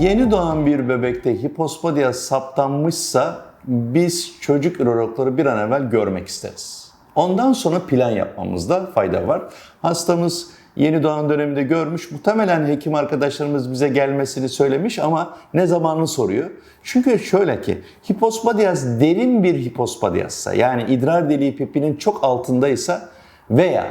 Yeni doğan bir bebekte hipospadias saptanmışsa biz çocuk ürologları bir an evvel görmek isteriz. Ondan sonra plan yapmamızda fayda var. Hastamız yeni doğan döneminde görmüş. Muhtemelen hekim arkadaşlarımız bize gelmesini söylemiş ama ne zamanını soruyor. Çünkü şöyle ki hipospadias derin bir hipospadiassa yani idrar deliği pipinin çok altındaysa veya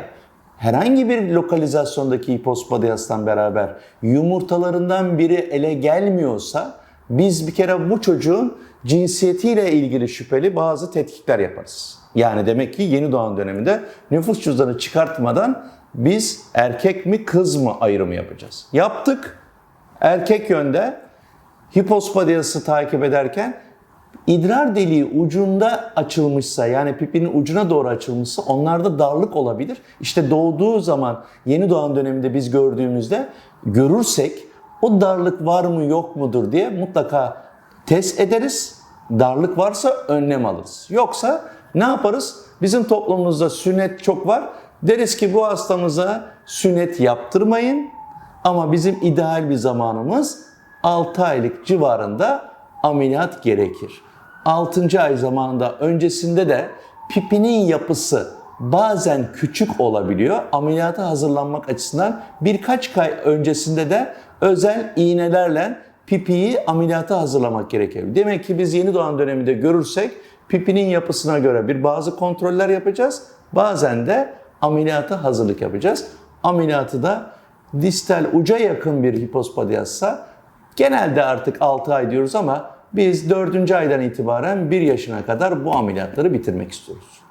herhangi bir lokalizasyondaki hipospadiastan beraber yumurtalarından biri ele gelmiyorsa biz bir kere bu çocuğun cinsiyetiyle ilgili şüpheli bazı tetkikler yaparız. Yani demek ki yeni doğan döneminde nüfus cüzdanı çıkartmadan biz erkek mi kız mı ayrımı yapacağız. Yaptık. Erkek yönde hipospadiası takip ederken idrar deliği ucunda açılmışsa yani pipinin ucuna doğru açılmışsa onlarda darlık olabilir. İşte doğduğu zaman yeni doğan döneminde biz gördüğümüzde görürsek o darlık var mı yok mudur diye mutlaka test ederiz. Darlık varsa önlem alırız. Yoksa ne yaparız? Bizim toplumumuzda sünnet çok var. Deriz ki bu hastamıza sünnet yaptırmayın. Ama bizim ideal bir zamanımız 6 aylık civarında ameliyat gerekir. 6. ay zamanında öncesinde de pipinin yapısı bazen küçük olabiliyor. Ameliyata hazırlanmak açısından birkaç ay öncesinde de özel iğnelerle pipiyi ameliyata hazırlamak gerekiyor. Demek ki biz yeni doğan döneminde görürsek pipinin yapısına göre bir bazı kontroller yapacağız. Bazen de ameliyata hazırlık yapacağız. Ameliyatı da distal uca yakın bir hipospadiassa genelde artık 6 ay diyoruz ama biz 4. aydan itibaren 1 yaşına kadar bu ameliyatları bitirmek istiyoruz.